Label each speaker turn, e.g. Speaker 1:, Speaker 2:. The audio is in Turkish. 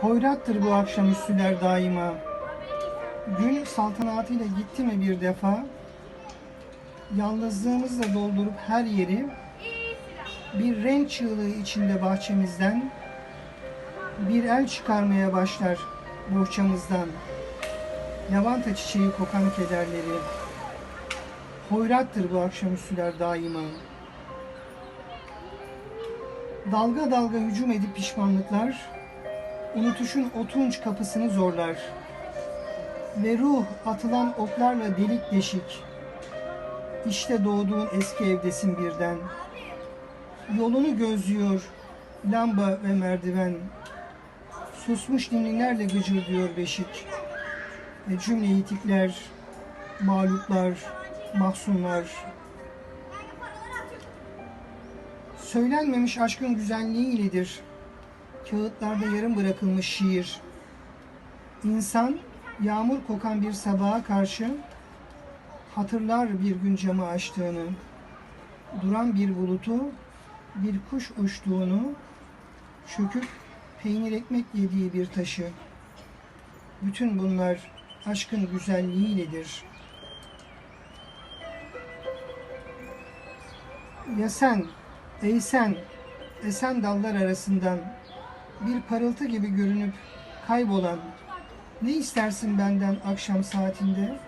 Speaker 1: Hoyrattır bu akşamüstüler daima. Gün saltanatıyla gitti mi bir defa, yalnızlığımızla doldurup her yeri, bir renk çığlığı içinde bahçemizden, bir el çıkarmaya başlar bohçamızdan. Lavanta çiçeği kokan kederleri, hoyrattır bu akşamüstüler daima. Dalga dalga hücum edip pişmanlıklar, unutuşun otunç kapısını zorlar. Ve ruh atılan oklarla delik deşik, işte doğduğun eski evdesin birden. Yolunu gözlüyor lamba ve merdiven, susmuş ninnilerle gıcırdıyor beşik. Ve cümle yitikler, mağluplar, mahzunlar, Söylenmemiş aşkın güzelliği iledir. Kağıtlarda yarım bırakılmış şiir. İnsan yağmur kokan bir sabaha karşı hatırlar bir gün camı açtığını, duran bir bulutu, bir kuş uçtuğunu, çöküp peynir ekmek yediği bir taşı. Bütün bunlar aşkın güzelliğiyledir. Ya sen, ey sen, esen dallar arasından bir parıltı gibi görünüp kaybolan, ne istersin benden akşam saatinde?